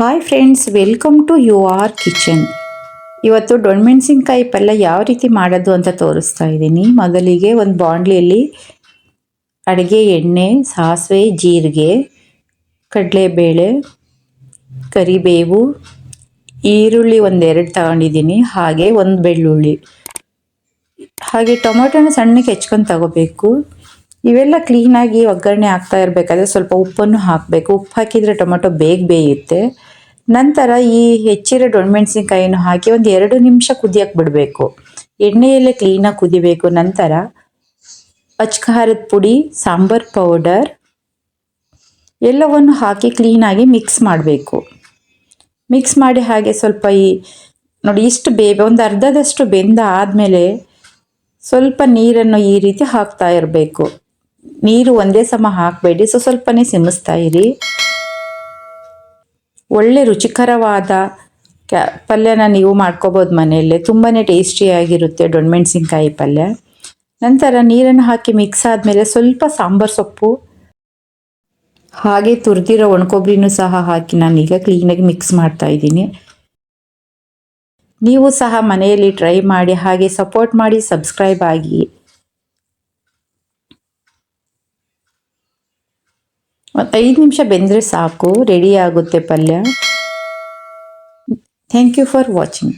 Hi friends welcome to your kitchen ಇವತ್ತು ಡೊಣ್ಮೆಣಸಿನ್ಕಾಯಿ ಪಲ್ಯ ಯಾವ ರೀತಿ ಮಾಡೋದು ಅಂತ ತೋರಿಸ್ತಾ ಇದ್ದೀನಿ. ಮೊದಲಿಗೆ ಒಂದು ಬಾಂಡ್ಲಿಯಲ್ಲಿ ಅಡುಗೆ ಎಣ್ಣೆ, ಸಾಸಿವೆ, ಜೀರಿಗೆ, ಕಡಲೆಬೇಳೆ, ಕರಿಬೇವು, ಈರುಳ್ಳಿ ಒಂದೆರಡು ತಗೊಂಡಿದ್ದೀನಿ, ಹಾಗೆ ಒಂದು ಬೆಳ್ಳುಳ್ಳಿ. ಹಾಗೆ ಟೊಮೊಟೊನ ಸಣ್ಣಕ್ಕೆ ಹೆಚ್ಕೊಂಡು ತಗೋಬೇಕು. ಇವೆಲ್ಲ ಕ್ಲೀನಾಗಿ ಒಗ್ಗರಣೆ ಆಗ್ತಾ ಇರಬೇಕಾದ್ರೆ ಸ್ವಲ್ಪ ಉಪ್ಪನ್ನು ಹಾಕಬೇಕು. ಉಪ್ಪು ಹಾಕಿದರೆ ಟೊಮೊಟೊ ಬೇಗ ಬೇಯುತ್ತೆ. ನಂತರ ಈ ಹೆಚ್ಚಿರೋ ಮೆಣಸಿನ್ಕಾಯಿಯನ್ನು ಹಾಕಿ ಒಂದು ಎರಡು ನಿಮಿಷ ಕುದಿಯಕ್ಕೆ ಬಿಡಬೇಕು. ಎಣ್ಣೆಯಲ್ಲೇ ಕ್ಲೀನಾಗಿ ಕುದಿಬೇಕು. ನಂತರ ಅಚ್ಕಾರದ ಪುಡಿ, ಸಾಂಬಾರ್ ಪೌಡರ್ ಎಲ್ಲವನ್ನು ಹಾಕಿ ಕ್ಲೀನಾಗಿ ಮಿಕ್ಸ್ ಮಾಡಬೇಕು. ಮಿಕ್ಸ್ ಮಾಡಿ ಹಾಗೆ ಸ್ವಲ್ಪ ಈ ನೋಡಿ ಇಷ್ಟು ಬೇಗ ಒಂದು ಅರ್ಧದಷ್ಟು ಬೆಂದ ಆದಮೇಲೆ ಸ್ವಲ್ಪ ನೀರನ್ನು ಈ ರೀತಿ ಹಾಕ್ತಾ ಇರಬೇಕು. ನೀರು ಒಂದೇ ಸಮ ಹಾಕಬೇಡಿ. ಸೊ, ಸ್ವಲ್ಪನೇ ಸಿಮಿಸ್ತಾ ಇರಿ. ಒಳ್ಳೆ ರುಚಿಕರವಾದ ಕ್ಯಾ ಪಲ್ಯನ ನೀವು ಮಾಡ್ಕೋಬೋದು ಮನೆಯಲ್ಲೇ. ತುಂಬಾ ಟೇಸ್ಟಿಯಾಗಿರುತ್ತೆ ಡೊಣ್ಮೆಣಸಿನ್ಕಾಯಿ ಪಲ್ಯ. ನಂತರ ನೀರನ್ನು ಹಾಕಿ ಮಿಕ್ಸ್ ಆದಮೇಲೆ ಸ್ವಲ್ಪ ಸಾಂಬಾರು ಸೊಪ್ಪು. ಹಾಗೆ ತುರಿದಿರೋ ಒಣಕೊಬ್ಬರಿನೂ ಸಹ ಹಾಕಿ ನಾನೀಗ ಕ್ಲೀನಾಗಿ ಮಿಕ್ಸ್ ಮಾಡ್ತಾ ಇದ್ದೀನಿ. ನೀವು ಸಹ ಮನೆಯಲ್ಲಿ ಟ್ರೈ ಮಾಡಿ, ಹಾಗೆ ಸಪೋರ್ಟ್ ಮಾಡಿ, ಸಬ್ಸ್ಕ್ರೈಬ್ ಆಗಿ. ಒಂದು ಐದು ನಿಮಿಷ ಬೆಂದರೆ ಸಾಕು ರೆಡಿ ಆಗುತ್ತೆ ಪಲ್ಯ. Thank you for watching